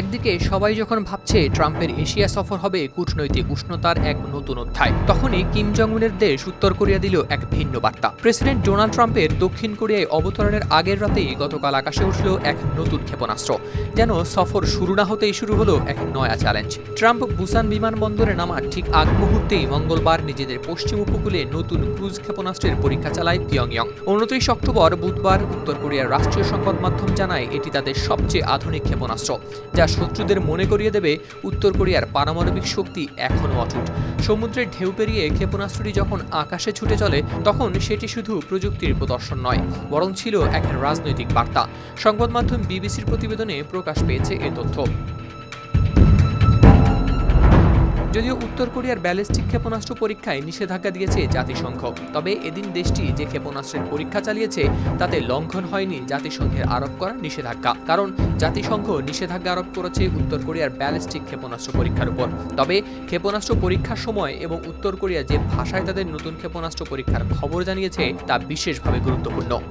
একদিকে সবাই যখন ভাবছে ট্রাম্পের এশিয়া সফর হবে কূটনৈতিক উষ্ণতার এক নতুন অধ্যায়, তখনই কিম জং উনের দেশ উত্তর কোরিয়া দিল এক ভিন্ন বার্তা। প্রেসিডেন্ট ডোনাল্ড ট্রাম্পের দক্ষিণ কোরিয়ায় অবতরণের আগের রাতেই গতকাল আকাশে উঠল এক নতুন ক্ষেপণাস্ত্র। যেন সফর শুরু না হতেই শুরু হলো এক নয়া চ্যালেঞ্জ ট্রাম্প বুসান বিমানবন্দরে নামার ঠিক আগ মুহূর্তেই মঙ্গলবার নিজেদের পশ্চিম উপকূলে নতুন ক্রুজ ক্ষেপণাস্ত্রের পরীক্ষা চালায় পিয়ংইয়ং। উনত্রিশ অক্টোবর বুধবার উত্তর কোরিয়ার রাষ্ট্রীয় সংবাদ মাধ্যম জানায় এটি তাদের সবচেয়ে আধুনিক ক্ষেপণাস্ত্র যা শত্রুদের মনে করিয়ে দেবে, উত্তর কোরিয়ার পারমাণবিক শক্তি এখনও অটুট। সমুদ্রের ঢেউ পেরিয়ে ক্ষেপণাস্ত্রটি যখন আকাশে ছুটে চলে, তখন সেটি শুধু প্রযুক্তির প্রদর্শন নয়, বরং ছিল এক রাজনৈতিক বার্তা। সংবাদ মাধ্যম বিবিসির প্রতিবেদনে প্রকাশ পেয়েছে এ তথ্য। যদিও উত্তর কোরিয়ার ব্যালিস্টিক ক্ষেপণাস্ত্র পরীক্ষায় নিষেধাজ্ঞা দিয়েছে জাতিসংঘ, তবে এদিন দেশটি যে ক্ষেপণাস্ত্রের পরীক্ষা চালিয়েছে, তাতে লঙ্ঘন হয়নি জাতিসংঘের আরোপ করা নিষেধাজ্ঞা। কারণ জাতিসংঘ নিষেধাজ্ঞা আরোপ করেছে উত্তর কোরিয়ার ব্যালিস্টিক ক্ষেপণাস্ত্র পরীক্ষার উপর। তবে ক্ষেপণাস্ত্র পরীক্ষার সময় এবং উত্তর কোরিয়া যে ভাষায় তাদের নতুন ক্ষেপণাস্ত্র পরীক্ষার খবর জানিয়েছে, তা বিশেষভাবে গুরুত্বপূর্ণ।